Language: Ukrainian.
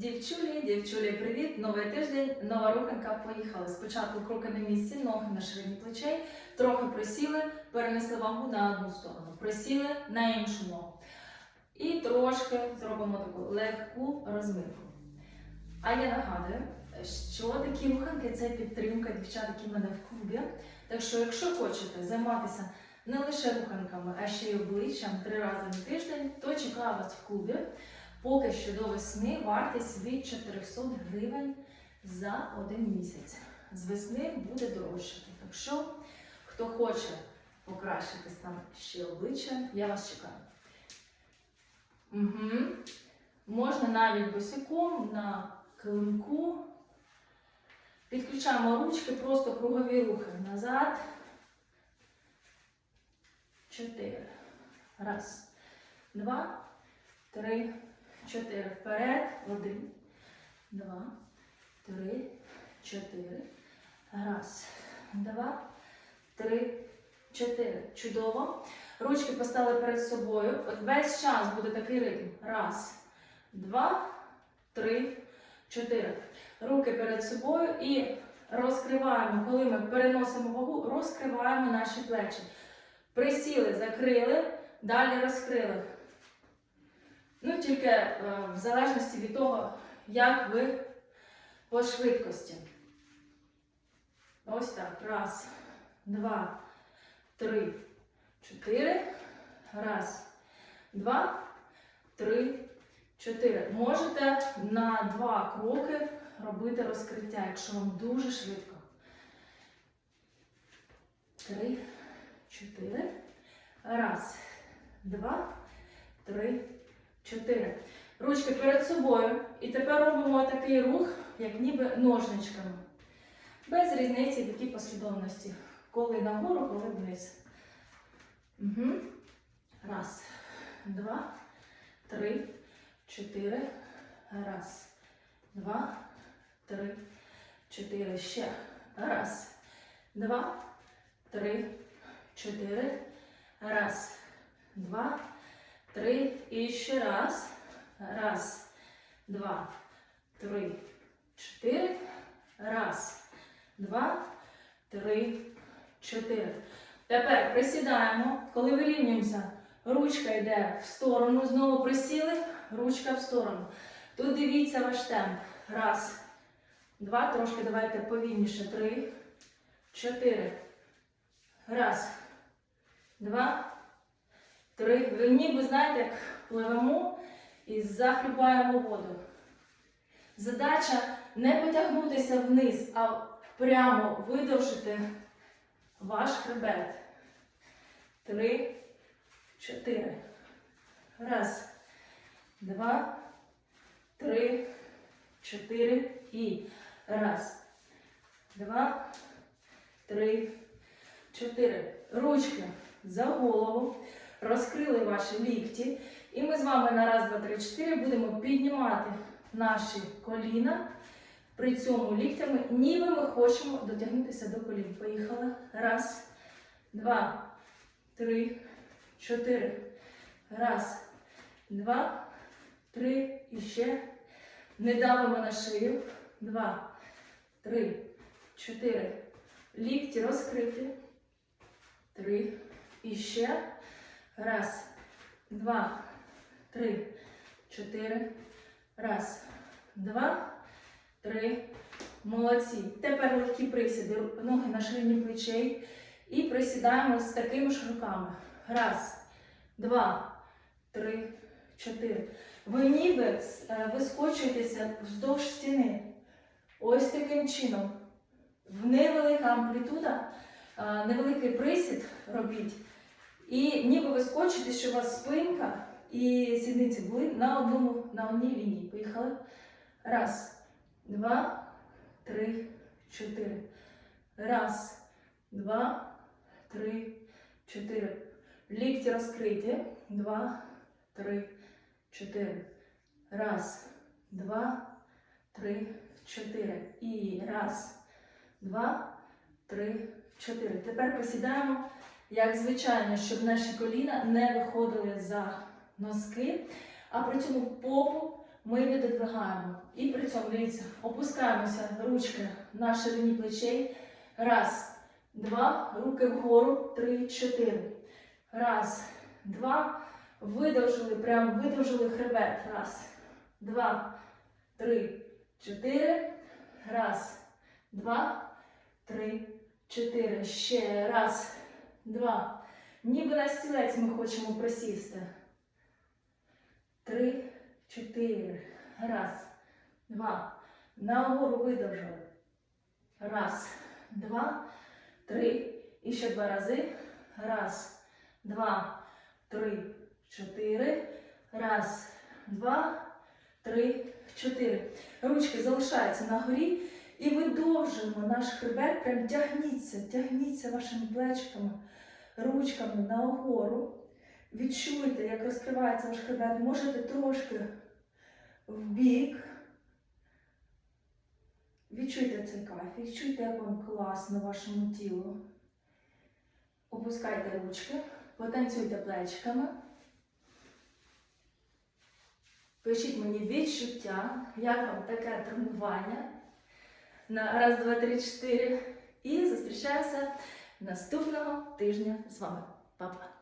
Дівчулі, дівчулі, привіт! Новий тиждень, нова руханка. Поїхали. Спочатку кроки на місці, ноги на ширині плечей, трохи присіли, перенесли вагу на одну сторону, присіли на іншу ногу. І трошки зробимо таку легку розминку. А я нагадую, що такі руханки це підтримка дівчат, які в мене в клубі. Так що, якщо хочете займатися не лише руханками, а ще й обличчям три рази на тиждень, то чекаю вас в клубі. Поки що до весни вартість від 400 гривень за один місяць. З весни буде дорожчати. Так що, хто хоче покращити там ще обличчя, я вас чекаю. Угу. Можна навіть босиком на килимку. Підключаємо ручки, просто кругові рухи назад. Чотири. Раз, два, три. Чотири вперед. Один, два, три, чотири. Раз, два, три, чотири. Чудово. Ручки поставили перед собою. От весь час буде такий ритм. Раз, два, три, чотири. Руки перед собою і розкриваємо. Коли ми переносимо вагу, розкриваємо наші плечі. Присіли, закрили, далі розкрили. Ну, тільки е, в залежності від того, як ви по швидкості. Ось так. Раз, два, три, чотири. Раз, два, три, чотири. Можете на два кроки робити розкриття, якщо вам дуже швидко. Три, чотири. Раз, два, три. Чотири. Ручки перед собою. І тепер робимо такий рух, як ніби ножничками. Без різниці в якій послідовності. Коли нагору, коли вниз. Угу. Раз, два, три, чотири. Раз, два, три, чотири. Ще. Раз, два, три, чотири. Раз, два. Три. І ще раз. Раз, два, три, чотири. Раз, два, три, чотири. Тепер присідаємо. Коли вирівнюємося, ручка йде в сторону. Знову присіли, ручка в сторону. Тут дивіться ваш темп. Раз, два. Трошки давайте повільніше. Три, чотири. Раз, два. Три. Ніби, знаєте, як пливемо і захлюбаємо воду. Задача не потягнутися вниз, а прямо видовжити ваш хребет. Три, чотири. Раз, два, три, чотири. І раз, два, три, чотири. Ручки за голову. Розкрили ваші лікті. І ми з вами на раз, два, три, чотири будемо піднімати наші коліна. При цьому ліктями, ніби ми хочемо дотягнутися до колін. Поїхали. Раз, два, три, чотири. Раз, два, три. І ще. Не давимо на шию. Два, три, чотири. Лікті розкриті. Три. І ще. Раз, два, три, чотири. Раз, два, три. Молодці. Тепер легкі присіди. Ноги на ширині плечей. І присідаємо з такими ж руками. Раз, два, три, чотири. Ви ніби е, вискочуєтеся вздовж стіни. Ось таким чином. В невелика амплітуда, е, невеликий присід робіть. І ніби ви скочите, що у вас спинка і сідниці були на одному, на одній лінії. Поїхали. Раз, два, три, чотири. Раз, два, три, чотири. Лікті розкриті. Два, три, чотири. Раз, два, три, чотири. І раз, два, три, чотири. Тепер посідаємо як звичайно, щоб наші коліна не виходили за носки, а при цьому попу Ми відодвигаємо. І при цьому, дивіться, опускаємося ручки на ширині плечей. Раз, два, руки вгору, три, чотири. Раз, два. Видовжили, прям видовжили хребет. Раз, два, три, чотири. Раз, два, три, чотири. Ще раз, два. Ніби на стілець ми хочемо присісти. Три, чотири. Раз, два. Нагору видовжили. Раз, два, три. І ще два рази. Раз, два, три, чотири. Раз, два, три, чотири. Ручки залишаються на горі. І видовжуємо наш хребет. Прям тягніться, тягніться вашими плечиками, ручками нагору. Відчуйте, як розкривається ваш хребет. Можете трошки в бік. Відчуйте цей кайф, відчуйте, як вам класно вашому тілу. Опускайте ручки, потанцюйте плечиками. Пишіть мені відчуття, як вам таке тренування. На раз, два, три, чотири. І зустрічаюся наступного тижня з вами. Па-па!